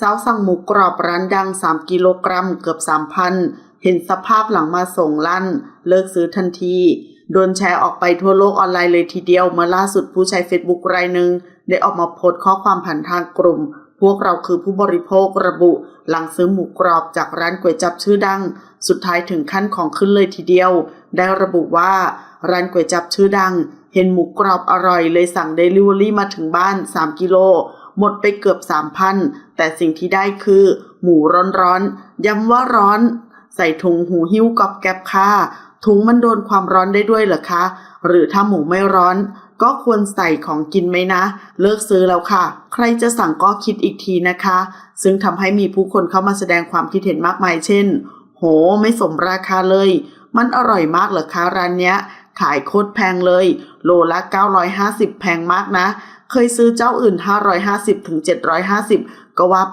สาวสั่งหมูกรอบร้านดัง 3 กิโลกรัมเกือบ 3,000 เห็นสภาพหลังมาส่งลั่น เลิกซื้อทันที โดนแชร์ออกไปทั่วโลกออนไลน์เลยทีเดียวเมื่อล่าสุดผู้ใช้เฟซบุ๊กรายหนึ่งได้ออกมาโพสต์ข้อความผ่านทางกลุ่ม พวกเราคือผู้บริโภคระบุ หลังซื้อหมูกรอบจากร้านก๋วยจับชื่อดัง สุดท้ายถึงขั้นของขึ้นเลยทีเดียว ได้ระบุว่า ร้านก๋วยจับชื่อดัง เห็นหมูกรอบอร่อยเลยสั่งเดลิเวอรี่มาถึงบ้าน 3 กิโล หมดไปเกือบ 3,000 แต่สิ่งที่ได้คือ หมูร้อนๆ ย้ำว่าร้อน ใส่ถุงหูหิ้วกอบแกบค่ะ ถุงมันโดนความร้อนได้ด้วยเหรอคะ หรือถ้าหมูไม่ร้อน ก็ควรใส่ของกินไหมนะ เลิกซื้อแล้วค่ะ ใครจะสั่งก็คิดอีกทีนะคะ ซึ่งทำให้มีผู้คนเข้ามาแสดงความคิดเห็นมากมายเช่น โห ไม่สมราคาเลย มันอร่อยมากเหรอคะร้านเนี้ย ขายโคตรแพงเลย โลละ 950 แพงมากนะ เคยซื้อเจ้าอื่น 550ถึง750 ก็ว่า